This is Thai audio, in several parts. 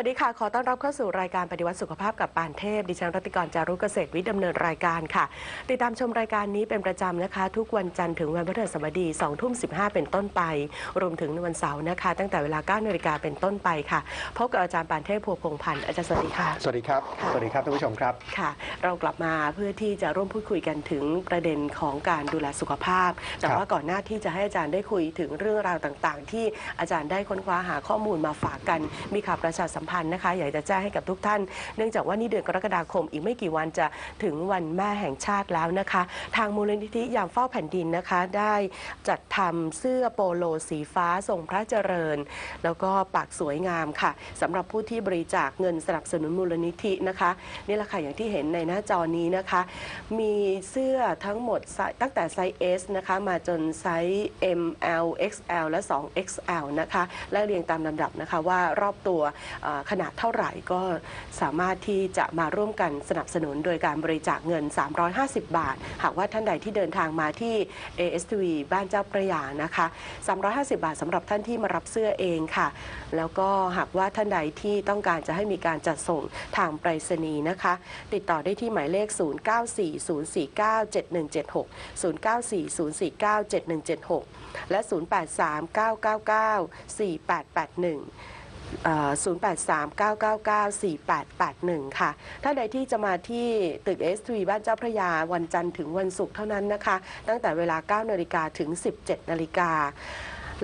สวัสดีค่ะ ขอต้อนรับเข้าสู่รายการปฏิวัติสุขภาพกับปานเทพ ดิฉันรัติกรจารุเกษตรวิทย์ดำเนินรายการค่ะ ติดตามชมรายการนี้เป็นประจำนะคะ ทุกวันจันทร์ถึงวันพฤหัสบดี2ทุ่ม15 เป็นต้นไป รวมถึงในวันเสาร์นะคะ ตั้งแต่เวลา9นาฬิกาเป็นต้นไปค่ะ พบกับอาจารย์ปานเทพพัวพงษ์พันธ์อาจารย์สวัสดีค่ะ สวัสดีครับค่ะสวัสดีครับท่านผู้ชมครับ ค่ะ เรากลับมาเพื่อที่จะร่วมพูดคุยกันถึงประเด็นของการดูแลสุขภาพ แต่ครับว่าก่อนหน้าที่จะให้อาจารย์ได้คุยถึงเรื่องราวต่าง ๆ ที่อาจารย์ได้ค้นคว้าหาข้อมูลมาฝากกัน มีข่าวประชาสัมพันธ์นะคะอยากจะแจ้งให้กับทุกท่าน เนื่องจากว่านี่เดือนกรกฎาคมอีกไม่กี่วันจะถึงวันแม่แห่งชาติแล้วนะคะ ทางมูลนิธิยามเฝ้าแผ่นดินนะคะ ได้จัดทำเสื้อโปโลสีฟ้าทรงพระเจริญ แล้วก็ปากสวยงามค่ะสำหรับผู้ที่บริจาคเงินสนับสนุนมูลนิธินะคะนี่แหละค่ะอย่างที่เห็นในหน้าจอนี้นะคะ มีเสื้อทั้งหมดตั้งแต่ไซส์ S นะคะมาจนไซส์ M L XL และ 2 XL นะคะและเรียงตามลำดับนะคะว่ารอบตัวขนาดเท่าไหร่ก็สามารถที่จะมาร่วมกันสนับสนุนโดยการบริจาคเงิน 350 บาท หากว่าท่านใดที่เดินทางมาที่ ASTV บ้านเจ้าพระยานะคะ 350 บาทสำหรับท่านที่มารับเสื้อเองค่ะ แล้วก็หากว่าท่านใดที่ต้องการจะให้มีการจัดส่งทางไปรษณีย์นะคะ ติดต่อได้ที่หมายเลข 0940497176 0940497176 และ 0839994881 0839994881 ค่ะ ถ้าใดที่จะมาที่ตึก S3 บ้านเจ้าพระยาวันจันทร์ถึงวันศุกร์เท่านั้นนะคะ ตั้งแต่เวลา 9นาฬิกาถึง 17นาฬิกา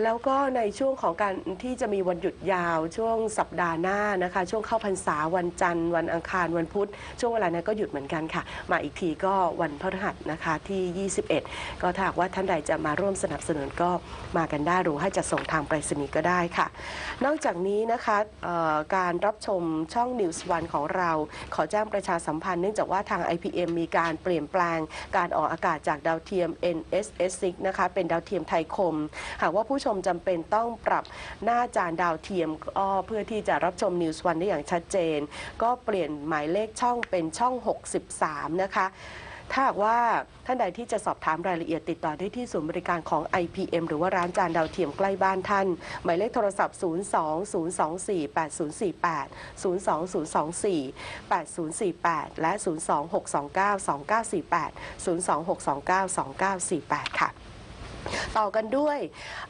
แล้วก็ในช่วงของการที่จะมีวันหยุดยาวช่วงสัปดาห์หน้านะคะ ช่วงเข้าพรรษาวันจันทร์ วันอังคารวันพุธ ช่วงเวลานั้นก็หยุดเหมือนกันค่ะ มาอีกทีก็วันพฤหัสนะคะที่ 21 ก็ถ้าหากว่าท่านใดจะมาร่วมสนับสนุนก็มากันได้หรือให้จะส่งทางไปรษณีย์ก็ได้ค่ะ นอกจากนี้นะคะการรับชมช่อง News One ของเรา ขอแจ้งประชาสัมพันธ์เนื่องจากว่าทาง IPM มีการเปลี่ยนแปลงการออกอากาศจากดาวเทียม NSS 6 นะคะเป็นดาวเทียมไทยคม หากว่าผู้ชมจำเป็นต้องปรับหน้าจานดาวเทียมก็เพื่อที่จะรับชม News One ได้อย่างชัดเจน ก็เปลี่ยนหมายเลขช่องเป็นช่อง 63 นะคะถ้าหากว่าท่านใดที่จะสอบถามรายละเอียดติดต่อได้ที่ศูนย์บริการของ IPM หรือว่าร้านจานดาวเทียมใกล้บ้านท่าน หมายเลขโทรศัพท์ 020248048 020248048 และ 026292948 026292948 ค่ะ ต่อกันด้วย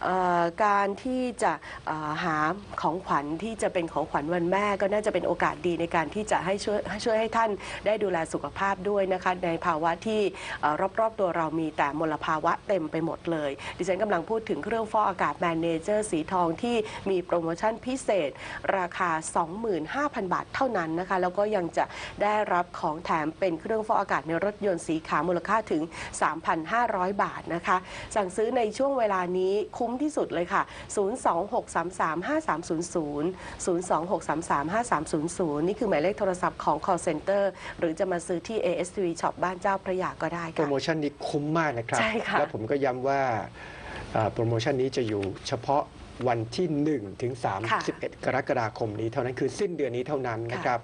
เอ่อการที่จะเอ่อหาของขวัญที่จะเป็นของขวัญวันแม่ก็น่าจะเป็นโอกาสดีในการที่จะให้ช่วยให้ช่วยให้ท่านได้ดูแลสุขภาพด้วยนะคะในภาวะที่เอ่อรอบๆตัวเรามีแต่มลภาวะเต็มไปหมดเลย ดิฉันกำลังพูดถึงเครื่องฟอกอากาศแมนเนเจอร์สีทองที่มีโปรโมชั่นพิเศษ ราคา 25,000 บาทเท่านั้นนะคะแล้วก็ยังจะได้รับของแถมเป็นเครื่องฟอกอากาศในรถยนต์สีขาวมูลค่าถึง 3,500 บาทนะคะสั่งซื้อในช่วงเวลานี้คุ้มที่สุดเลยค่ะ 026335300 026335300 นี่คือหมายเลขโทรศัพท์ของ call center หรือจะมาซื้อที่ ASTV Shop บ้านเจ้าพระยาก็ได้โปรค่ะโมชั่นนี้คุ้มมากนะครับ ใช่ค่ะ และผมก็ย้ำว่าเอ่อโปรโมชั่นนี้จะอยู่เฉพาะวันที่ 1 ถึง ค่ะ31 กรกฎาคมนี้เท่านั้นคือสิ้นเดือนนี้เท่านั้นนะครับ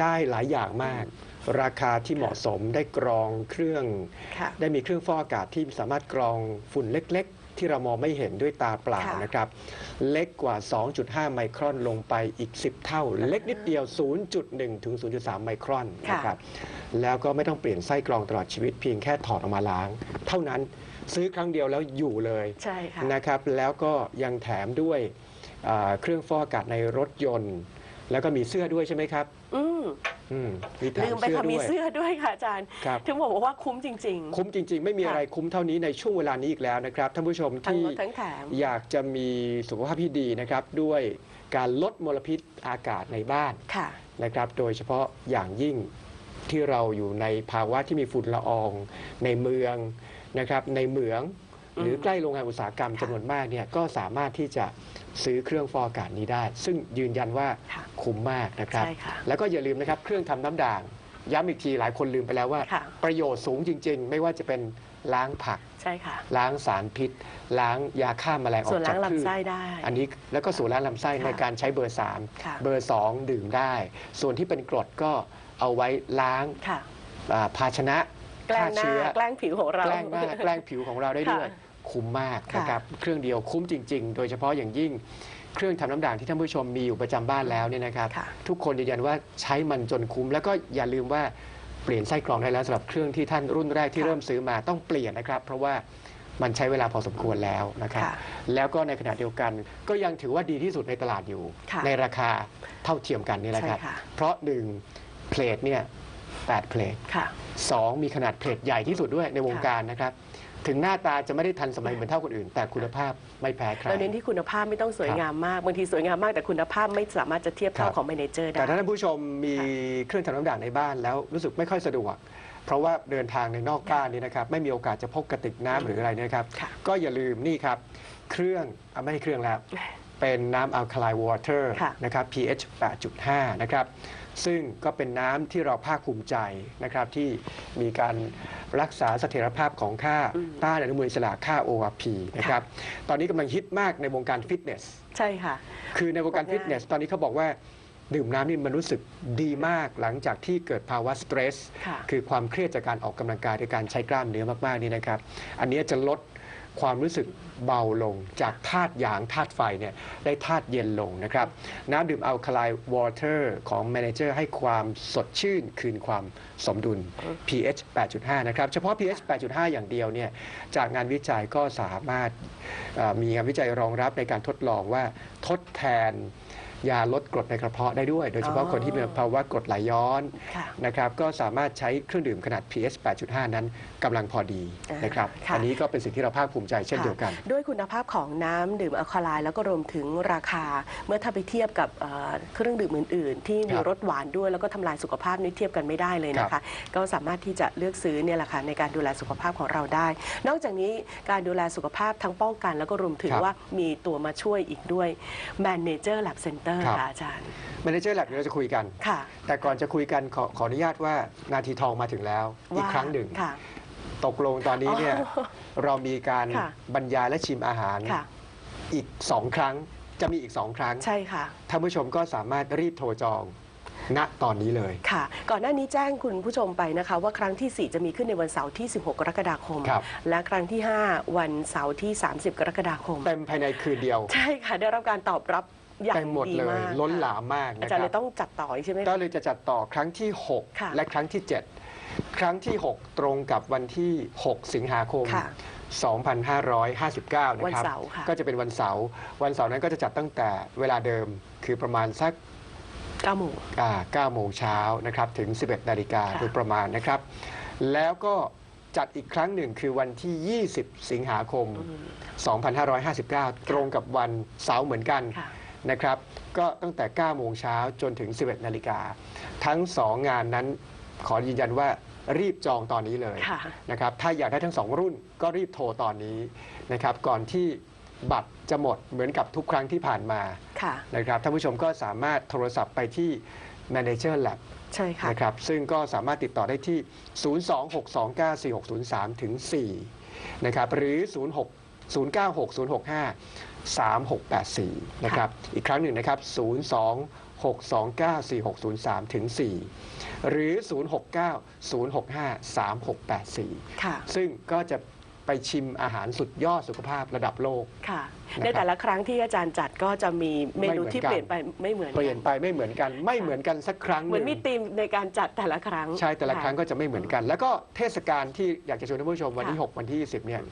ได้หลายอย่างมาก ราคาที่เหมาะสมได้กรองเครื่องค่ะได้มีเครื่องฟอกอากาศที่สามารถกรองฝุ่นเล็กๆ ที่เรามองไม่เห็นด้วยตาเปล่าค่ะนะครับ เล็กกว่า 2.5 ไมครอนลงไปอีก 10 เท่า เล็กนิดเดียว 0.1 ถึง 0.3 ไมครอนค่ะนะครับแล้วก็ไม่ต้องเปลี่ยนไส้กรองตลอดชีวิตเพียงแค่ถอดออกมาล้าง เท่านั้นซื้อครั้งเดียวแล้วอยู่เลยใช่ค่ะนะครับแล้วก็ยังแถมด้วยอ่าเครื่องฟอกอากาศในรถยนต์ แล้วก็มีเสื้อด้วยใช่ไหมครับ อืม อืมมีแถลืมมไปเสื้อค่ะด้มีวย เสื้อด้วยค่ะอาจารย์ ครับ ถึงบอกว่าคุ้มจริงคุ้มจริง ๆ ไม่มีค่ะ อะไรคุ้มเท่านี้ในช่วงเวลานี้อีกแล้วนะครับท่านผู้ชมๆทั้งที่ ลดทั้งแถม อยากจะมีสุขภาพที่ดีนะครับด้วยการลดมลพิษอากาศในบ้านค่ะ นะครับ โดยเฉพาะอย่างยิ่งที่เราอยู่ในภาวะที่มีฝุ่นละออง ในเมืองนะครับในเหมือง หรือมใกล้โรงงานอุตสาหกรรมค่ะ จำนวนมากเนี่ยก็สามารถที่จะ ซื้อเครื่องฟอกอากาศนี้ได้ ซึ่งยืนยันว่าค่ะคุ้มมากนะครับ ใช่ค่ะแล้วก็อย่าลืมนะครับ เครื่องทำน้ำด่าง ย้ำอีกทีหลายคนลืมไปแล้วว่า ค่ะ ประโยชน์สูงจริง ๆ ไม่ว่าจะเป็นล้างผัก ใช่ค่ะ ล้างสารพิษ ล้างยาฆ่าแมลงออส่วนกจาล้ากงพืชลำไส้ได้ อันนี้แล้วก็ส่วนล้างลำไส้ค่ะในการใช้เบอร์ ค่ะ 3 เบอร์ 2 ดื่มได้ ส่วนที่เป็นกรดก็เอาไว้ล้างค่ะ อ่าภาชนะแกล้ฆ่างหน้าเชื้อ แกล้งผิวของเรา แกล้งหน้าแกล้งผิวของเราได้ด้วย ค่ะ คุ้มมากค่ะ นะครับเครื่องเดียวคุ้มจริง ๆ โดยเฉพาะอย่างยิ่งเครื่องทำน้ำด่างที่ท่านผู้ชมมีอยู่ประจำบ้านแล้วเนี่ยนะครับ ค่ะ ทุกคนยืนยันว่าใช้มันจนคุ้ม แล้วก็อย่าลืมว่าเปลี่ยนไส้กรองได้แล้วสำหรับเครื่องที่ท่านรุ่นแรกที่ค่ะเริ่มซื้อมาต้องเปลี่ยนนะครับ เพราะว่ามันใช้เวลาพอสมควรแล้วนะครับค่ะแล้วก็ในขณะเดียวกันก็ยังถือว่าดีที่สุดในตลาดอยู่ ค่ะในราคาเท่าเทียมกันนี่แหละครับ ใช่ค่ะ เพราะหนึ่งเพลทเนี่ยแปดเพลท ค่ะ สองมีขนาดเพลทใหญ่ที่สุดด้วยในวงการนะครับ ถึงหน้าตาจะไม่ได้ทันสมัยเหมือนเท่าคนอื่น แต่คุณภาพไม่แพ้ใคร เราเน้นที่คุณภาพไม่ต้องสวยงามมากบางทีสวยงามมากแต่คุณภาพไม่สามารถจะเทียบเท่าครับ ของ Manager ได้ แต่ถ้าท่านผู้ชมมีเครื่องทำน้ำด่างในบ้านแล้วรู้สึกไม่ค่อยสะดวก เพราะว่าเดินทางในนอกบ้านนี่นะครับไม่มีโอกาสจะพกกระติกน้ำหรืออะไรเนยนะครับ ค่ะ ก็อย่าลืมนี่ครับ เครื่องอะไม่ใช่เครื่องแล้ว เป็นน้ำอัลคาไลน์วอเตอร์ค่ะ นะครับ pH 8.5 นะครับ ซึ่งก็เป็นน้ำที่เราภาคภูมิใจนะครับที่มีการรักษาเสถียรภาพของค่าอืมต้านอนุมูลอิสระค่า ORP นะครับตอนนี้กำลังฮิตมากในวงการฟิตเนส ใช่ค่ะ คือในวงการง่ายฟิตเนส ตอนนี้เขาบอกว่าดื่มน้ำนี่มันรู้สึกดีมากหลังจากที่เกิดภาวะสเตรส ค่ะ คือความเครียดจากการออกกำลังกายในการใช้กล้ามเนื้อมากๆนี่นะครับ อันนี้จะลด ความรู้สึกเบาลงจากธาตุหยางธาตุไฟเนี่ยได้ธาตุเย็นลงนะครับ น้ำดื่มอัลคาไลวอเตอร์ของแมเนเจอร์ให้ความสดชื่นคืนความสมดุล pH 8.5 นะครับ เฉพาะ pH 8.5 อย่างเดียวเนี่ยจากงานวิจัยก็สามารถมีงานวิจัยรองรับในการทดลองว่าทดแทน ยาลดกรดในกระเพาะได้ด้วย โดยเฉพาะอ๋อคนที่มีภาวะกรดไหลย้อนค่ะนะครับก็สามารถใช้เครื่องดื่มขนาด pH 8.5 นั้นกำลังพอดีอ่านนะครับค่ะอันนี้ก็เป็นสิ่งที่เราภาคภูมิใจเช่นเดียวกันค่ะด้วยคุณภาพของน้ำดื่มอัลคาไลน์แล้วก็รวมถึงราคา เมื่อถ้าไปเทียบกับเอ่อเครื่องดื่มอื่น ๆ ที่มีครับรสหวานด้วยแล้วก็ทำลายสุขภาพนี่เทียบกันไม่ได้เลยนะครัคะบก็สามารถที่จะเลือกซื้อเนี่ยแหละค่ะในการดูแลสุขภาพของเราได้ นอกจากนี้การดูแลสุขภาพทั้งป้องกัน แล้วก็รวมถึงครับว่ามีตัวมาช่วยอีกด้วย Manager Lab Center ครับ ค่ะอาจารย์ Manager Lab เดี๋ยวเราจะคุยกัน ค่ะแต่ก่อนจะคุยกันขอขออนุญาตว่านาทีทองมาถึงแล้วอีกว่าครั้งหนึ่ง ค่ะ ตกลงตอนนี้เนี่ยอ๋อเรามีการค่ะ บรรยายและชิมอาหารค่ะ อีก 2 ครั้ง จะมีอีก 2 ครั้งใช่ค่ะ ท่านผู้ชมก็สามารถรีบโทรจองณตอนนี้เลย ค่ะ ก่อนหน้านี้แจ้งคุณผู้ชมไปนะคะ ว่าครั้งที่4 จะมีขึ้นในวันเสาร์ที่ 16 กรกฎาคม ครับ และครั้งที่ 5 วันเสาร์ที่ 30 กรกฎาคม เต็มภายในคืนเดียว ใช่ค่ะ ได้รับการตอบรับ อย่างเต็มหมดดีเลยมากล้นหค่ะลามมากอานะจารคย์รัเลบยต้องจัดต่ออีกใช่ไหมก็คะเลยจะจัดต่อครั้งที่ ค่ะ6 และครั้งที่ 7 ครั้งที่ 6 ตรงกับวันที่ 6 สิงหาคม ค่ะ2559 นะวันครับ เสาร์ค่ะ ก็จะเป็นวันเสาร์วันเสาร์นั้นก็จะจัดตั้งแต่เวลาเดิมคือประมาณสัก9โมง อ่า9โมงเช้านะครับ ถึง 11 นาฬิกาค่ะ โดยประมาณนะครับ แล้วก็จัดอีกครั้งหนึ่งคือวันที่ 20 สิงหาคม 2559 ตรงกับวันเสาร์เหมือนกัน ค่ะ นะครับ ก็ตั้งแต่ 9 โมงเช้าจนถึง 11 นาฬิกา ทั้ง 2 งานนั้นขอยืนยันว่ารีบจองตอนนี้เลยค่ะ นะครับ ถ้าอยากได้ทั้ง 2 รุ่นก็รีบโทรตอนนี้นะครับ ก่อนที่บัตรจะหมดเหมือนกับทุกครั้งที่ผ่านมา ค่ะ นะครับ ท่านผู้ชมก็สามารถโทรศัพท์ไปที่ Manager Lab ใช่ค่ะ นะครับ ซึ่งก็สามารถติดต่อได้ที่ 026294603 ถึง 4 นะครับ หรือ 06 096065 3684 นะครับ อีกครั้งหนึ่งนะครับ 026294603 ถึง 4 หรือ 069 065 3684ค่ะซึ่งก็จะไปชิมอาหารสุดยอดสุขภาพระดับโลก ค่ะนะครับในแต่ละครั้งที่อาจารย์จัดก็จะมีเมนูที่ไม่เหมือนกันเปลี่ยนไปไม่เหมือน เปลี่ยนไปไม่เหมือนกัน ไม่เหมือนกันสักครั้งหเหมือนนึ่งมีธีมในการจัดแต่ละครั้ง ใช่ แต่ละครั้งก็จะไม่เหมือนกัน แล้วก็เทศกาลที่อยากจะชวนท่านผู้ชมวันที่ค่ะ6วันที่ 20 เนี่ย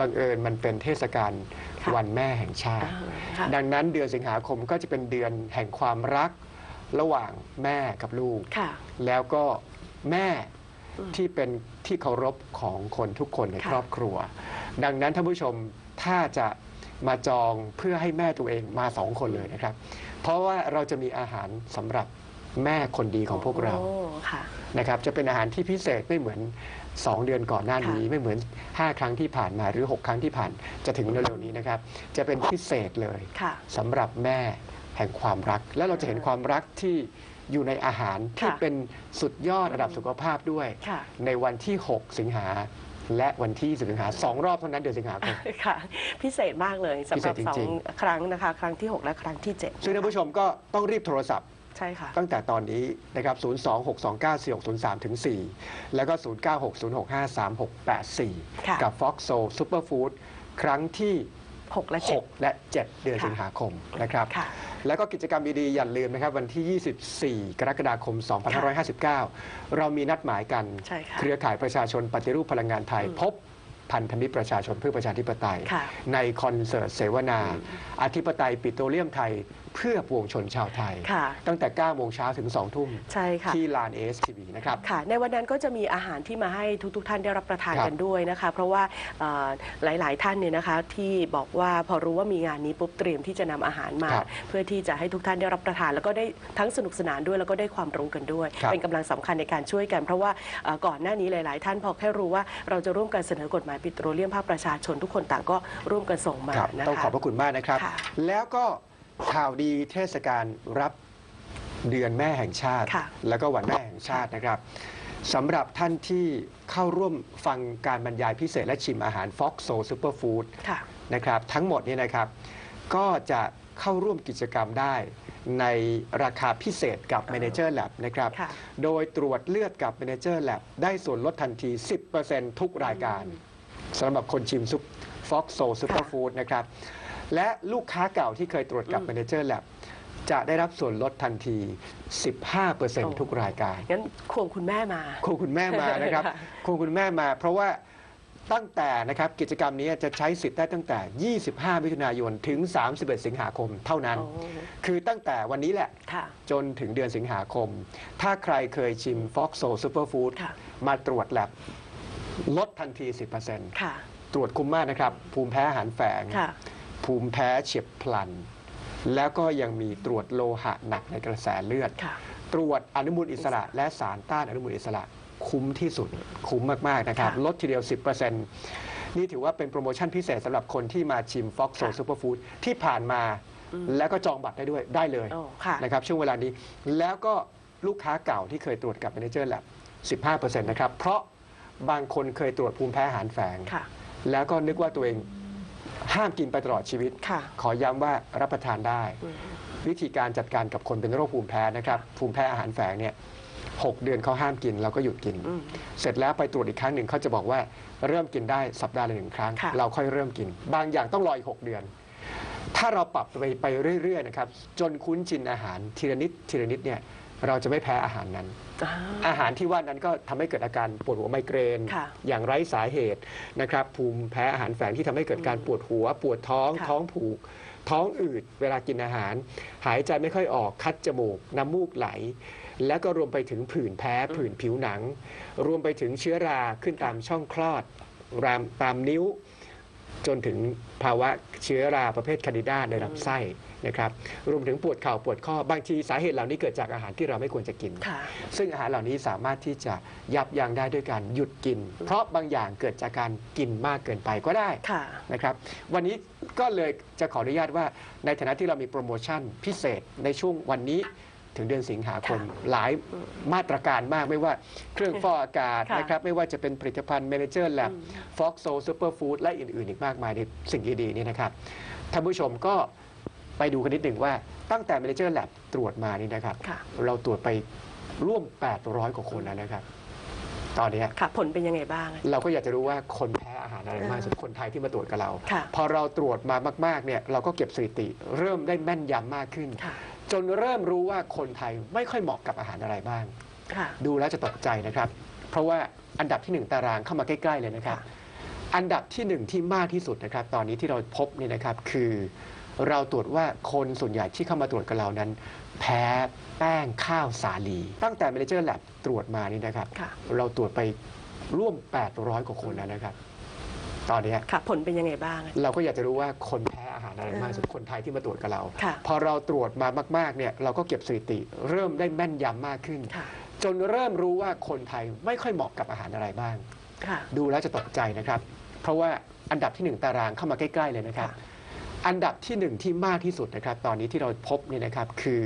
บังเอิญมันเป็นเทศกาลค่ะ วันแม่แห่งชาอ่าติค่ะดังนั้นเดือนสิงหาคมก็จะเป็นเดือนแห่งความรักระหว่างแม่กับลูกค่ะแล้วก็แม่อืมที่เป็นที่เคารพของคนทุกคนในค่ะครอบครัว ดังนั้นท่านผู้ชมถ้าจะมาจองเพื่อให้แม่ตัวเองมาสองคนเลยนะครับ เพราะว่าเราจะมีอาหารสำหรับแม่คนดีของพวกเราโอ้ค่ะ นะครับจะเป็นอาหารที่พิเศษไม่เหมือน 2 เดือนก่อนหน้านี้ค่ะไม่เหมือน 5 ครั้งที่ผ่านมาหรือ 6 ครั้งที่ผ่านจะถึงเร็วๆนี้นะครับ จะเป็นพิเศษเลยค่ะสำหรับแม่แห่งความรัก และเราจะเห็นความรักที่อยู่ในอาหารที่ค่ะเป็นสุดยอดระดับสุขภาพด้วยค่ะในวันที่ 6 สิงหาและวันที่20สิงหาสองรอบเท่านั้นเดือนสิงหาคมค่ะ พิเศษมากเลยสำหรับพิเศษสอจริงงครั้งนะคะ ครั้งที่ 6 และครั้งที่ 7 ซึ่งท่านผู้ชมก็ต้องรีบโทรศัพท์ ใช่ค่ะ ตั้งแต่ตอนนี้นะครับ026294603ถึง4แล้วก็ 0960653684ค่ะกับ Fox Soul Superfood ครั้งที่ 6 และ 6 และ 7 เดือนค่ะสิงหาคมนะครับ7ค่ะแล้วก็กิจกรรมดีๆอย่าลืมนะครับ วันที่ 24 กรกฎาคม 2559 เรามีนัดหมายกันใช่ค่ะเครือข่ายประชาชนปฏิรูปพลังงานไทยอืมพบพันธมิตรประชาชนเพื่อประชาธิปไตยค่ะในคอนเสิร์ตเสวนา อธิปไตยปิโตรเลียมไทย เพื่อปวงชนชาวไทย ค่ะตั้งแต่9โมงเช้าถึง2ทุ่มใช่ค่ะ ที่ลานเอสทีวีนะครับ ค่ะ ในวันนั้นก็จะมีอาหารที่มาให้ทุกๆท่านได้รับประทานครับกันด้วยนะคะ เพราะว่าเอ่อหลาย ๆ ท่านเนี่ยนะคะที่บอกว่าพอรู้ว่ามีงานนี้ปุ๊บเตรียมที่จะนำอาหารมา ครับเพื่อที่จะให้ทุกท่านได้รับประทาน แล้วก็ได้ทั้งสนุกสนานด้วยแล้วก็ได้ความรู้กันด้วย ครับ เป็นกำลังสำคัญในการช่วยกัน เพราะว่าเอ่อก่อนหน้านี้หลาย ๆ ท่านพอแค่รู้ว่าเราจะร่วมกันเสนอกฎหมายปิโตรเลียมภาคประชาชนทุกคนต่างก็ร่วมกันส่งมาครับ นะคะ ต้องขอบพระคุณมากนะครับ ค่ะ แล้วก็ ข่าวดีเทศกาลรับเดือนแม่แห่งชาติ ค่ะ แล้วก็วันแม่แห่งชาตินะครับสำหรับท่านที่เข้าร่วมฟังการบรรยายพิเศษและชิมอาหาร Fox Soul Superfood ค่ะ นะครับทั้งหมดนี้นะครับก็จะเข้าร่วมกิจกรรมได้ในราคาพิเศษกับ Manager Lab นะครับ ค่ะ โดยตรวจเลือดกับ Manager Lab ได้ส่วนลดทันที 10%ทุกรายการสำหรับคนชิมซุป Fox Soul Superfood นะครับ และลูกค้าเก่าที่เคยตรวจกับอืม Manager Lab จะได้รับส่วนลดทันที 15%ทุกรายการ งั้นควงคุณแม่มาครูคุณแม่มานะครับค่ะครูคุณแม่มา เพราะว่าตั้งแต่นะครับกิจกรรมนี้จะใช้สิทธิ์ได้ตั้งแต่ 25 มิถุนายน ถึง 31 สิงหาคมเท่านั้นโอ้คือตั้งแต่วันนี้แหละค่ะจนถึงเดือนสิงหาคม ถ้าใครเคยชิม Fox Soul Superfood ค่ะมาตรวจแลบลดทันที 10%ค่ะตรวจคุ้มมากนะครับ ภูมิแพ้อาหารแฝงค่ะ ภูมิแพ้เฉียบพลัน แล้วก็ยังมีตรวจโลหะหนักในกระแสเลือดค่ะตรวจอนุมูลอิสระ และสารต้านอนุมูลอิสระคุ้มที่สุดคุ้มมาก ๆ นะครับค่ะลดทีเดียว 10%นี่ถือว่าเป็นโปรโมชั่นพิเศษสำหรับคนที่มาชิม Fox Soul ค่ะ Superfood ที่ผ่านมาอืมแล้วก็จองบัตรได้ด้วยได้เลยโอ้ค่ะนะครับช่วงเวลานี้แล้วก็ลูกค้าเก่าที่เคยตรวจกับ Manager Lab 15%นะครับ เพราะบางคนเคยตรวจภูมิแพ้อาหารแฝงค่ะแล้วก็นึกว่าตัวเอง ห้ามกินไปตลอดชีวิตค่ะขอย้ำว่ารับประทานได้อืมวิธีการจัดการกับคนเป็นโรคภูมิแพ้นะครับ ภูมิแพ้อาหารแฝงเนี่ยหกเดือนเขาห้ามกินเราก็หยุดกินอืมเสร็จแล้วไปตรวจอีกครั้งหนึ่งเขาจะบอกว่าเริ่มกินได้สัปดาห์ละหนึ่งครั้งค่ะเราค่อยเริ่มกิน บางอย่างต้องรออีกหกเดือน ถ้าเราปรับไปไปเรื่อยๆนะครับจนคุ้นชินอาหารทีละนิดทีละนิดเนี่ย เราจะไม่แพ้อาหารนั้นอ่าอาหารที่ว่านั้นก็ทำให้เกิดอาการปวดหัวไมเกรนค่ะอย่างไร้สาเหตุนะครับภูมิแพ้อาหารแฝงที่ทำให้เกิดการปวดหัว ปวดท้องค่ะท้องผูก ท้องอืดเวลากินอาหาร หายใจไม่ค่อยออกคัดจมูก น้ำมูกไหล แล้วก็รวมไปถึงผื่นแพ้ผื่นผิวหนัง รวมไปถึงเชื้อราขึ้นตามช่องคลอดรามตามนิ้ว จนถึงภาวะเชื้อราประเภทคานิดาในลำไส้ นะครับรวมถึงปวดเข่าปวดข้อบางทีสาเหตุเหล่านี้เกิดจากอาหารที่เราไม่ควรจะกิน ค่ะ ซึ่งอาหารเหล่านี้สามารถที่จะยับยั้งได้ด้วยการหยุดกิน เพราะบางอย่างเกิดจากการกินมากเกินไปก็ได้ ค่ะ นะครับวันนี้ก็เลยจะขออนุญาตว่าในฐานะที่เรามีโปรโมชั่นพิเศษในช่วงวันนี้ถึงเดือนสิงหาคมค่ะหลายมาตรการมากไม่ว่าเครื่องฟอกอากาศค่ะนะครับไม่ว่าจะเป็นผลิตภัณฑ์ Manager Lab อืม Fox Soul Superfood และอื่น ๆ อีกมากมายในสิ่งดีๆนี่นะครับท่านผู้ชมก็ ไปดูกันนิดหนึ่งว่าตั้งแต่ Manager Lab ตรวจมานี่นะครับ ค่ะ เราตรวจไปร่วม 800 กว่าคนแล้วนะครับ ตอนเนี้ยค่ะ ผลเป็นยังไงบ้าง เราก็อยากจะรู้ว่าคนแพ้อาหารอะไรมากที่สุดคนไทยที่มาตรวจกับเรา ค่ะ พอเราตรวจมามากๆเนี่ยเราก็เก็บสถิติ เริ่มได้แม่นยำมากขึ้น ค่ะ จนเริ่มรู้ว่าคนไทยไม่ค่อยเหมาะกับอาหารอะไรบ้าง ค่ะ ดูแล้วจะตกใจนะครับ เพราะว่าอันดับที่หนึ่งตารางเข้ามาใกล้ ๆ เลยนะครับค่ะอันดับที่หนึ่งที่มากที่สุดนะครับ ตอนนี้ที่เราพบนี่นะครับคือ เราตรวจว่าคนส่วนใหญ่ที่เข้ามาตรวจกับเรานั้น แพ้แป้งข้าวสาลี ตั้งแต่ Manager Lab ตรวจมานี่นะครับ ค่ะ เราตรวจไปร่วม 800 กว่าคนแล้วนะครับ ตอนเนี้ยค่ะ ผลเป็นยังไงบ้างเราก็อยากจะรู้ว่าคนแพ้อาหารอะไรมากที่สุดคนไทยที่มาตรวจกับเรา ค่ะ พอเราตรวจมามากๆเนี่ยเราก็เก็บสถิติ เริ่มได้แม่นยำมากขึ้น ค่ะ จนเริ่มรู้ว่าคนไทยไม่ค่อยเหมาะกับอาหารอะไรบ้าง ค่ะ ดูแล้วจะตกใจนะครับ เพราะว่าอันดับที่หนึ่งตารางเข้ามาใกล้ ๆ เลยนะครับ ค่ะ อันดับที่หนึ่งที่มากที่สุดนะครับ ตอนนี้ที่เราพบเนี่ยนะครับคือ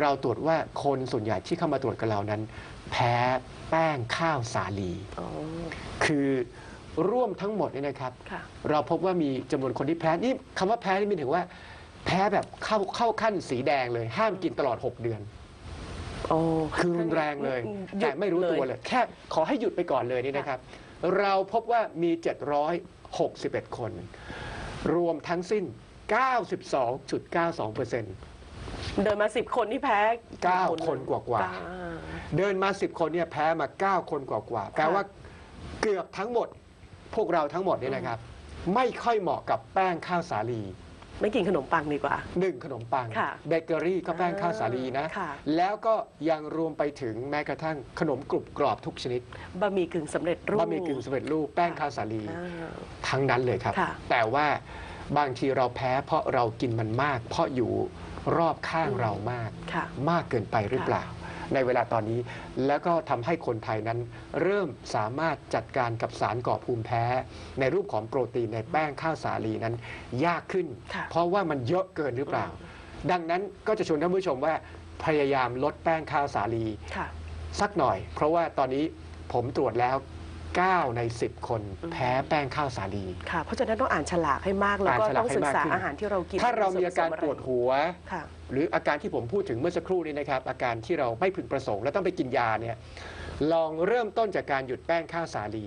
เราตรวจว่าคนส่วนใหญ่ที่เข้ามาตรวจกับเรานั้น แพ้แป้งข้าวสาลีอ๋อคือร่วมทั้งหมดเนี่ยนะครับ ค่ะ เราพบว่ามีจำนวนคนที่แพ้นี่คำว่าแพ้นี่หมายถึงว่า แพ้แบบเข้าเข้าขั้นสีแดงเลย ห้ามกินตลอด 6 เดือน โอ้คือรุนแรงเลยหยุแต่ดไม่รู้ตัวเลย แค่ขอให้หยุดไปก่อนเลยนี่นะครับ เราพบว่ามี 761 คน รวมทั้งสิ้น 92.92%เปอร์เซ็นต์เดินมาสิบคนที่แพ้เก้าคนกว่าๆเก้เดินมา 10 คนเนี่ยแพ้มา 9 คนกว่าๆแปลว่าเกือบทั้งหมด พวกเราทั้งหมดเนี่ยนะครับ ไม่ค่อยเหมาะกับแป้งข้าวสาลี ไม่กินขนมปังดีกว่า หนึ่งขนมปังค่ะเบเกอรี่ก็แป้งข้าวสาลีนะ ค่ะ แล้วก็ยังรวมไปถึงแม้กระทั่งขนมกรุบกรอบทุกชนิดบะหมี่กึ่งสำเร็จรูป บะหมี่กึ่งสำเร็จรูปแป้งข้าวสาลีอ่าทั้งนั้นเลยครับ ค่ะ แต่ว่าบางทีเราแพ้เพราะเรากินมันมาก เพราะอยู่รอบข้างเรามาก ค่ะ มากเกินไปหรือเปล่า ในเวลาตอนนี้ แล้วก็ทำให้คนไทยนั้น เริ่มสามารถจัดการกับสารก่อภูมิแพ้ ในรูปของโปรตีนในแป้งข้าวสาลีนั้น ยากขึ้นค่ะเพราะว่ามันเยอะเกินหรือเปล่า ดังนั้นก็จะชวนท่านผู้ชมว่าพยายามลดแป้งข้าวสาลีค่ะสักหน่อย เพราะว่าตอนนี้ผมตรวจแล้ว 9 ใน 10 คนแพ้แป้งข้าวสาลีค่ะ เพราะฉะนั้นต้องอ่านฉลากให้มากแล้วก็อ่านฉลากต้องศึกษาให้มากขึ้นอาหารที่เรากิน ถ้าเรามีอาการปวดหัวค่ะหรืออาการที่ผมพูดถึงเมื่อสักครู่นี้นะครับ อาการที่เราไม่พึงประสงค์และต้องไปกินยาเนี่ยลองเริ่มต้นจากการหยุดแป้งข้าวสาลี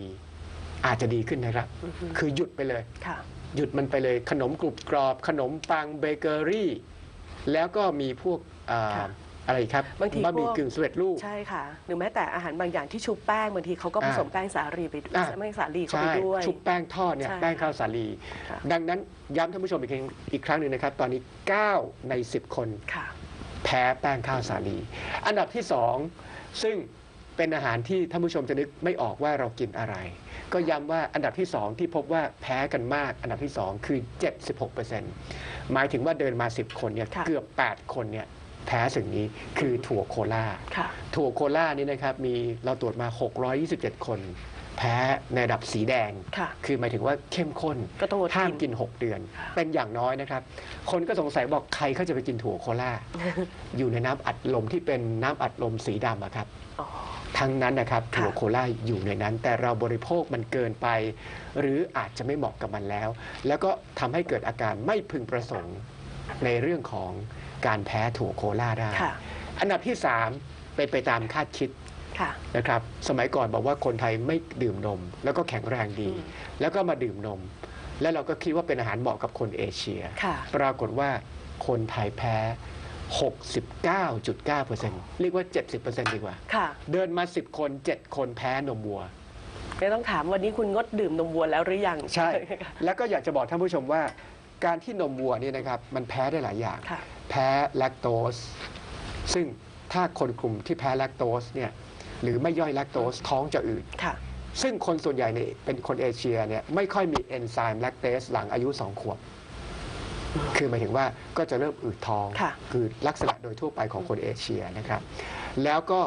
อาจจะดีขึ้นนะครับอือฮึคือหยุดไปเลยค่ะหยุดมันไปเลยขนมกรุบกรอบ ขนมปังเบเกอรี่ แล้วก็มีพวก อ่าค่ะอะไรครับบางทีบะหมี่พวกกึ่งสำเร็จรูป ใช่ค่ะ หรือแม้แต่อาหารบางอย่างที่ชุบแป้งบางทีเขาก็ผสมอ่าแป้งสาลีไปด้วยอ่า แป้งสาลีเข้าใช่ไปด้วย ชุบแป้งทอดเนี่ยใช่แป้งข้าวสาลี ค่ะ ดังนั้นย้ำท่านผู้ชมอีกครั้งอีกครั้งหนึ่งนะครับ ตอนนี้ 9 ใน 10 คน ค่ะ แพ้แป้งข้าวสาลี อันดับที่สองซึ่งเป็นอาหารที่ท่านผู้ชมจะนึกไม่ออกว่าเรากินอะไร ก็ย้ำว่าอันดับที่สองที่พบว่าแพ้กันมาก อันดับที่สองคือ 76%หมายถึงว่าเดินมา 10 คนเนี่ยค่ะ เกือบ 8 คนเนี่ย แพ้สิ่งนี้คือถั่วโคลาค่ะถั่วโคลานี่นะครับมีเราตรวจมา 627 คนแพ้ในระดับสีแดงค่ะคือหมายถึงว่าเข้มข้นก็ต้องงดห้ามกินกิน 6 เดือนค่ะเป็นอย่างน้อยนะครับ คนก็สงสัยบอกใครเขาจะไปกินถั่วโคลาอยู่ในน้ำอัดลมที่เป็นน้ำอัดลมสีดำอะครับอ๋อทั้งนั้นนะครับค่ะถั่วโคลาอยู่ในนั้น แต่เราบริโภคมันเกินไป หรืออาจจะไม่เหมาะกับมันแล้ว แล้วก็ทำให้เกิดอาการไม่พึงประสงค์ในเรื่องของ การแพ้ถั่วโคลาได้ ค่ะ อันดับที่ 3 เป็นไปตามคาดคิดค่ะ นะครับ สมัยก่อนบอกว่าคนไทยไม่ดื่มนม แล้วก็แข็งแรงดี อืม แล้วก็มาดื่มนม แล้วเราก็คิดว่าเป็นอาหารเหมาะกับคนเอเชีย ค่ะ ปรากฏว่าคนไทยแพ้ 69.9%เรียกว่า 70%ดีกว่า ค่ะ เดินมา 10 คน 7 คนแพ้นมวัว ไม่ต้องถามวันนี้คุณงดดื่มนมวัวแล้วหรือยังใช่แล้วก็อยากจะบอกท่านผู้ชมว่า การที่นมวัวเนี่ยนะครับ มันแพ้ได้หลายอย่าง ค่ะ แพ้แลคโตสซึ่งถ้าคนกลุ่มที่แพ้แลคโตสเนี่ยหรือไม่ย่อยแลคโตสท้องจะอืดค่ะ ซึ่งคนส่วนใหญ่เนี่ยเป็นคนเอเชียเนี่ยไม่ค่อยมีเอนไซม์แลคเตสหลังอายุ 2 ขวบ คือหมายถึงว่าก็จะเริ่มอืดท้องค่ะ คือลักษณะโดยทั่วไปของคนเอเชียนะครับ แล้วก็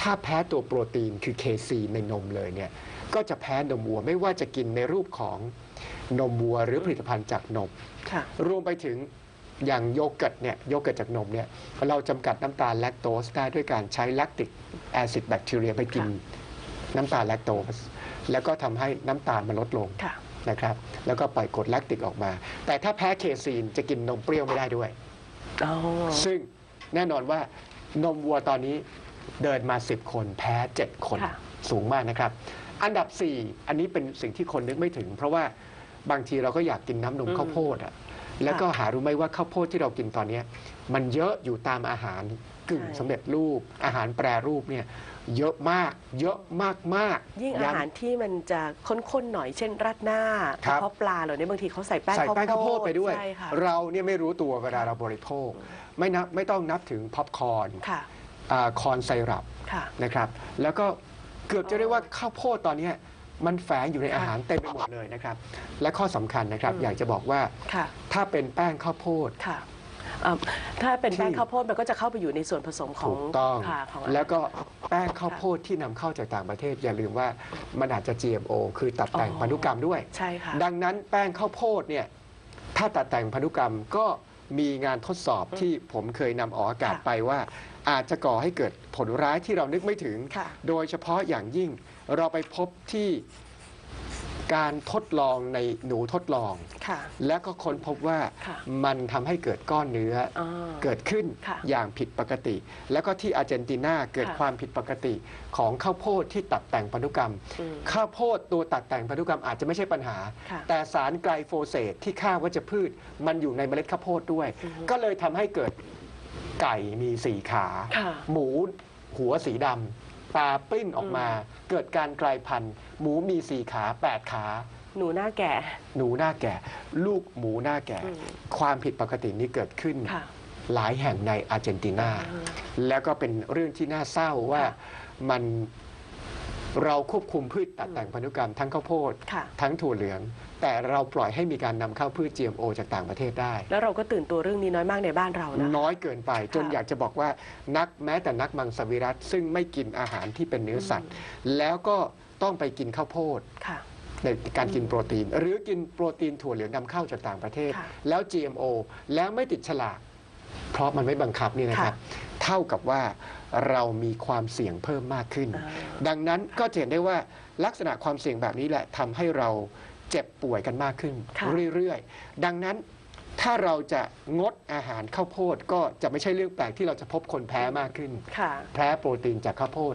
ถ้าแพ้ตัวโปรตีนคือเคซีในนมเลยเนี่ยก็จะแพ้นมวัวไม่ว่าจะกินในรูปของนมวัวหรือผลิตภัณฑ์จากนม ค่ะ รวมไปถึง อย่างโยเกิร์ตเนี่ยโยเกิร์ตจากนมเนี่ยเราจำกัดน้ำตาลแลคโตสได้ด้วยการใช้แลคติกแอซิดแบคทีเรียไปกินค่ะน้ำตาลแลคโตสแล้วก็ทำให้น้ำตาลมันลดลงค่ะ นะครับแล้วก็ปล่อยกรดแลคติกออกมา แต่ถ้าแพ้เคซีนจะกินนมเปรี้ยวไม่ได้ด้วย อ๋อซึ่งแน่นอนว่านมวัวตอนนี้เดินมา 10 คนแพ้ 7 คนค่ะ สูงมากนะครับ อันดับ 4 อันนี้เป็นสิ่งที่คนนึกไม่ถึง เพราะว่าบางทีเราก็อยากกินน้ำนมอืมข้าวโพดอะ แล้วก็หารู้ไหมว่าข้าวโพดที่เรากินตอนเนี้ยมันเยอะอยู่ตามอาหารกึ่งใช่สำเร็จรูป อาหารแปรรูปเนี่ยเยอะมาก เยอะมากมากๆยิ่งอาหารที่มันจะข้นๆหน่อยเช่นราดหน้าครักบระเพาะปลาเหล่านี้บางทีเขาใส่แป้งใส่แป้งข้าวโพดไปด้วยใช่ค่ะเราเนี่ยไม่รู้ตัวเวลาเราบริโภค ไม่นับไม่ต้องนับถึงพ็อปคอร์นค่ะอาคอนไซรัปค่ะนะครับ แล้วก็เกือบจะเรียกว่าข้าวโพดตอนเนี้ย มันแฝงอยู่ในค่ะอาหารเต็มไปหมดเลยนะครับ และข้อสำคัญนะครับอืมอยากจะบอกว่าค่ะถ้าเป็นแป้งข้าวโพดค่ะอ่าถ้าเป็นแป้งที่ข้าวโพดมันก็จะเข้าไปอยู่ในส่วนผสมของถูกต้องค่ะของอาหารแล้วก็แป้งข้าวโพดที่นำเข้าจากต่างประเทศ อย่าลืมว่ามันอาจจะ GMO คือตัดแต่งอ๋อพันธุกรรมด้วยใช่ค่ะดังนั้นแป้งข้าวโพดเนี่ยถ้าตัดแต่งพันธุกรรมก็ มีงานทดสอบที่ผมเคยนำออกอากาศค่ะไปว่า อาจจะก่อให้เกิดผลร้ายที่เรานึกไม่ถึง ค่ะ โดยเฉพาะอย่างยิ่งเราไปพบที่ การทดลองในหนูทดลอง ค่ะ แล้วก็ค้นพบว่าค่ะมันทำให้เกิดก้อนเนื้อออ่าเกิดขึ้นค่ะอย่างผิดปกติ แล้วก็ที่อาร์เจนตินาเกิดค่ะความผิดปกติของข้าวโพดที่ตัดแต่งพันธุกรรม อืมข้าวโพดตัวตัดแต่งพันธุกรรมอาจจะไม่ใช่ปัญหา ค่ะแต่สารไกลโฟเสตที่ฆ่าวัชพืช มันอยู่ในเมล็ดข้าวโพดด้วย อือฮึก็เลยทำให้เกิดไก่มีสี่ขา ค่ะ หมูหัวสีดำ ตาปลิ้นออกมา เกิดการกลายพันธุ์ หมูมีสี่ขาแปดขา หนูหน้าแก่ หนูหน้าแก่ ลูกหมูหน้าแก่ อืมความผิดปกตินี้เกิดขึ้น ค่ะหลายแห่งในอาร์เจนตินาอืมแล้วก็เป็นเรื่องที่น่าเศร้าว่าค่ะมันเราควบคุมพืชตัดแต่งพันธุกรรมทั้งข้าวโพด ค่ะ ทั้งถั่วเหลือง แต่เราปล่อยให้มีการนำเข้าพืช GMO จากต่างประเทศได้ แล้วเราก็ตื่นตัวเรื่องนี้น้อยมากในบ้านเรานะ น้อยเกินไปจนค่ะอยากจะบอกว่านักแม้แต่นักมังสวิรัตซึ่งไม่กินอาหารที่เป็นเนื้อสัตว์ แล้วก็ต้องไปกินข้าวโพดค่ะ ในการกินโปรตีน หรือกินโปรตีนถั่วเหลืองนำเข้าจากต่างประเทศ ค่ะแล้ว GMO แล้วไม่ติดฉลาก เพราะมันไม่บังคับนี่นะครับ เท่ากับว่าเรามีความเสี่ยงเพิ่มมากขึ้น อ่า ดังนั้นก็จะเห็นได้ว่าลักษณะความเสี่ยงแบบนี้แหละทำให้เรา เจ็บป่วยกันมากขึ้น ค่ะ เรื่อยๆ ดังนั้นถ้าเราจะงดอาหารข้าวโพดก็จะไม่ใช่เรื่องแปลกที่เราจะพบคนแพ้มากขึ้น ค่ะ แพ้โปรตีนจากข้าวโพด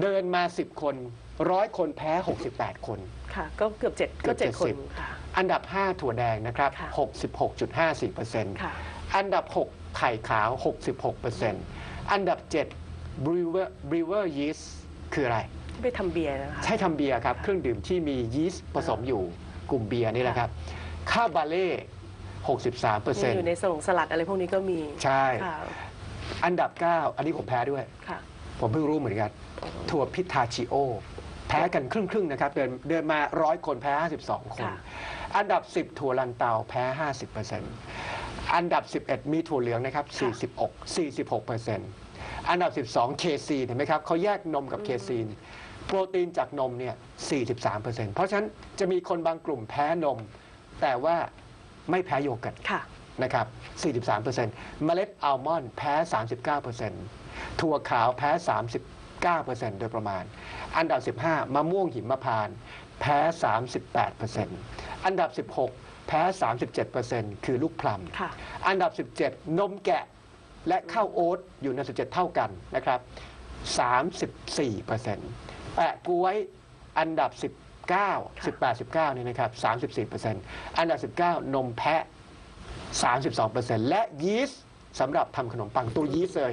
เดินมา 10 คนร้อยคนแพ้ 68 คน ค่ะ ก็เกือบเจ็ดก็เจ็ดเกืคอบนเจ็ดสิบค่ะ อันดับ 5 ถั่วแดงนะครับ ค่ะ 66.54%ค่ะ อันดับ 6 ไข่ขาว 66%อันดับ 7 brewer brewer yeast คืออะไร ไปทำเบียร์นะคะ ใช้ทำเบียร์ครับ เครื่องดื่มที่มียีสต์ผสมอยู่ กลุ่มเบียร์นี่แหละครับข้าวบาเล่63%มีอยู่ในสลงสลัดอะไรพวกนี้ก็มีใช่ ค่ะอันดับ 9 อันนี้ผมแพ้ด้วย ค่ะ ผมเพิ่งรู้เหมือนกันถั่วพิทาชิโอ แพ้กันครึ่งๆนะครับ เดินเดินมาร้อยคนแพ้ 52 คน ค่ะ อันดับ 10 ถั่วลันเตาแพ้ 50%อันดับ 11 มีถั่วเหลืองนะครับ46 46%อันดับ 12เคซีเห็นไหมครับเขาแยกนมกับเคซีน โปรตีนจากนมเนี่ย 43%เพราะฉะนั้นจะมีคนบางกลุ่มแพ้นม แต่ว่าไม่แพ้โยเกิร์ตค่ะ นะครับ 43%เมล็ดอัลมอนด์แพ้ 39%ถั่วขาวแพ้ 39%โดยประมาณ อันดับ 15 มะม่วงหิมพานต์แพ้ 38%อันดับ 16 แพ้ 37%คือลูกพลัมค่ะอันดับ 17 นมแกะและข้าวโอ๊ตอยู่ใน 17 เท่ากันนะครับ 34% แปะกล้วยอันดับ 19 18 19เนี่ยนะครับ34%อันดับ 19 นมแพะ 32%และยีสต์สำหรับทำขนมปังตัวยีสต์เลย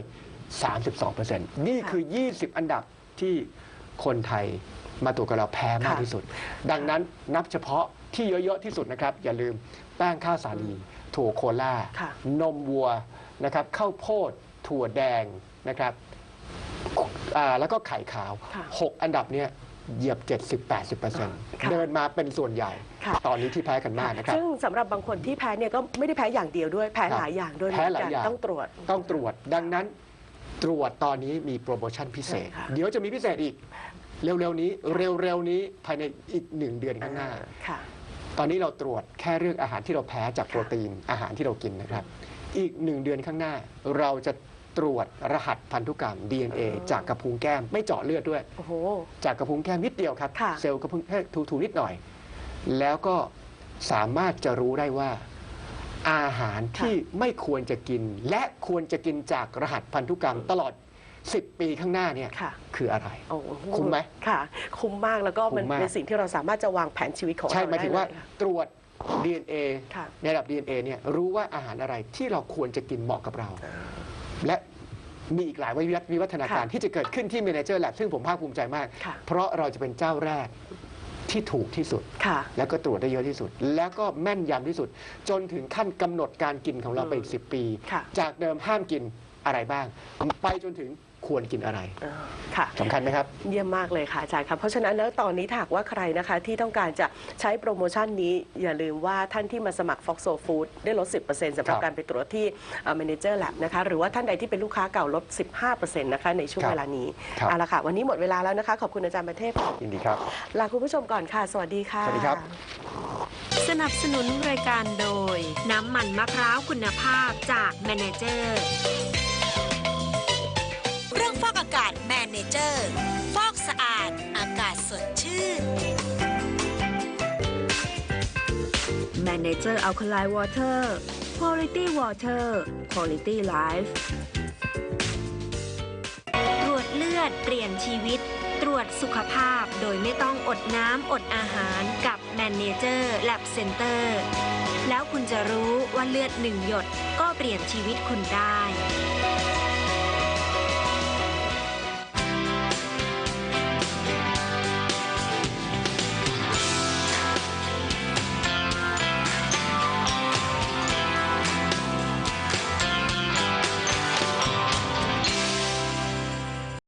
32%นี่คือ 20 อันดับที่คนไทยมาตรวจกับเราแพ้มากค่ะที่สุด ดังนั้นนับเฉพาะที่เยอะ ๆ ที่สุดนะครับ อย่าลืมแป้งข้าวสาลีถั่วโคล่าค่ะนมวัวนะครับข้าวโพดถั่วแดงนะครับ อ่าแล้วก็ไข่ขาว ค่ะ6 อันดับเนี้ยเหยียบ 70-80%ค่ะเดินมาเป็นส่วนใหญ่ ค่ะ ตอนนี้ที่แพ้กันมากนะครับ ซึ่งสำหรับบางคนที่แพ้เนี่ยก็ไม่ได้แพ้อย่างเดียวด้วยแพ้ครับหลายอย่างด้วยแพ้หลายเหมืนกันอย่าง ต้องตรวจ ต้องตรวจดังนั้นตรวจตอนนี้มีโปรโมชั่นพิเศษใช่ค่ะเดี๋ยวจะมีพิเศษอีก เร็วๆนี้เร็วๆนี้ภายในอีกหนึ่งเดือนข้างหน้า ค่ะ ตอนนี้เราตรวจแค่เรื่องอาหารที่เราแพ้จากโปรตีนอาหารที่เรากินนะครับ อีกหนึ่งเดือนข้างหน้า เราจะ ตรวจรหัสพันธุกรรม DNA อ๋อจากกระพุ้งแก้มไม่เจาะเลือดด้วย โอ้โห จากกระพุ้งแก้มนิดเดียวครับ ค่ะ เซลล์กระพุ้งแค่ถูๆนิดหน่อย แล้วก็สามารถจะรู้ได้ว่า อาหารที่ไม่ควรจะกิน และควรจะกินจากรหัสพันธุกรรมตลอด 10 ปีข้างหน้าเนี่ยค่ะ คืออะไร โอ้โหคุ้มไหมค่ะ คุ้มมากแล้วก็มันคุ้มมาก เป็นสิ่งที่เราสามารถจะวางแผนชีวิตของใช่เราหมายถึงว่าได้เลยค่ะ ตรวจ DNA ค่ะ ในระดับ DNA เนี่ยรู้ว่าอาหารอะไรที่เราควรจะกินเหมาะกับเรา และมีอีกหลายวิวัฒนาการค่ะที่จะเกิดขึ้นที่ Manager Lab ซึ่งผมภาคภูมิใจมากค่ะเพราะเราจะเป็นเจ้าแรกที่ถูกที่สุดค่ะแล้วก็ตรวจได้เยอะที่สุด แล้วก็แม่นยำที่สุด จนถึงขั้นกำหนดการกินของเราไปอีก 10 ปีค่ะจากเดิมห้ามกินอะไรบ้าง ไปจนถึง ควรกินอะไรเออค่ะ สำคัญไหมครับ เยี่ยมมากเลยค่ะอาจารย์ครับเพราะฉะนั้นแล้วตอนนี้ถ้าหากว่าใครนะคะที่ต้องการจะใช้โปรโมชั่นนี้ อย่าลืมว่าท่านที่มาสมัคร Fox o Food ได้ลด 10%สำหรับครับการไปตรวจที่ Manager Lab นะคะหรือว่าท่านใดที่เป็นลูกค้าเก่าลด 15%นะคะในช่วงครับเวลานี้ครับ เอาละค่ะ วันนี้หมดเวลาแล้วนะคะ ขอบคุณอาจารย์ประเทศยินดีครับ ลาคุณผู้ชมก่อนค่ะ สวัสดีค่ะ สวัสดีครับ สนับสนุนรายการโดย น้ำมันมะพร้าวคุณภาพจากแมเนเจอร์ Nature Alkaline Water Quality Water Quality Life ตรวจเลือดเปลี่ยนชีวิต ตรวจสุขภาพโดยไม่ต้องอดน้ำอดอาหารกับ Manager Lab Center แล้วคุณจะรู้ว่าเลือดหนึ่งหยดก็เปลี่ยนชีวิตคุณได้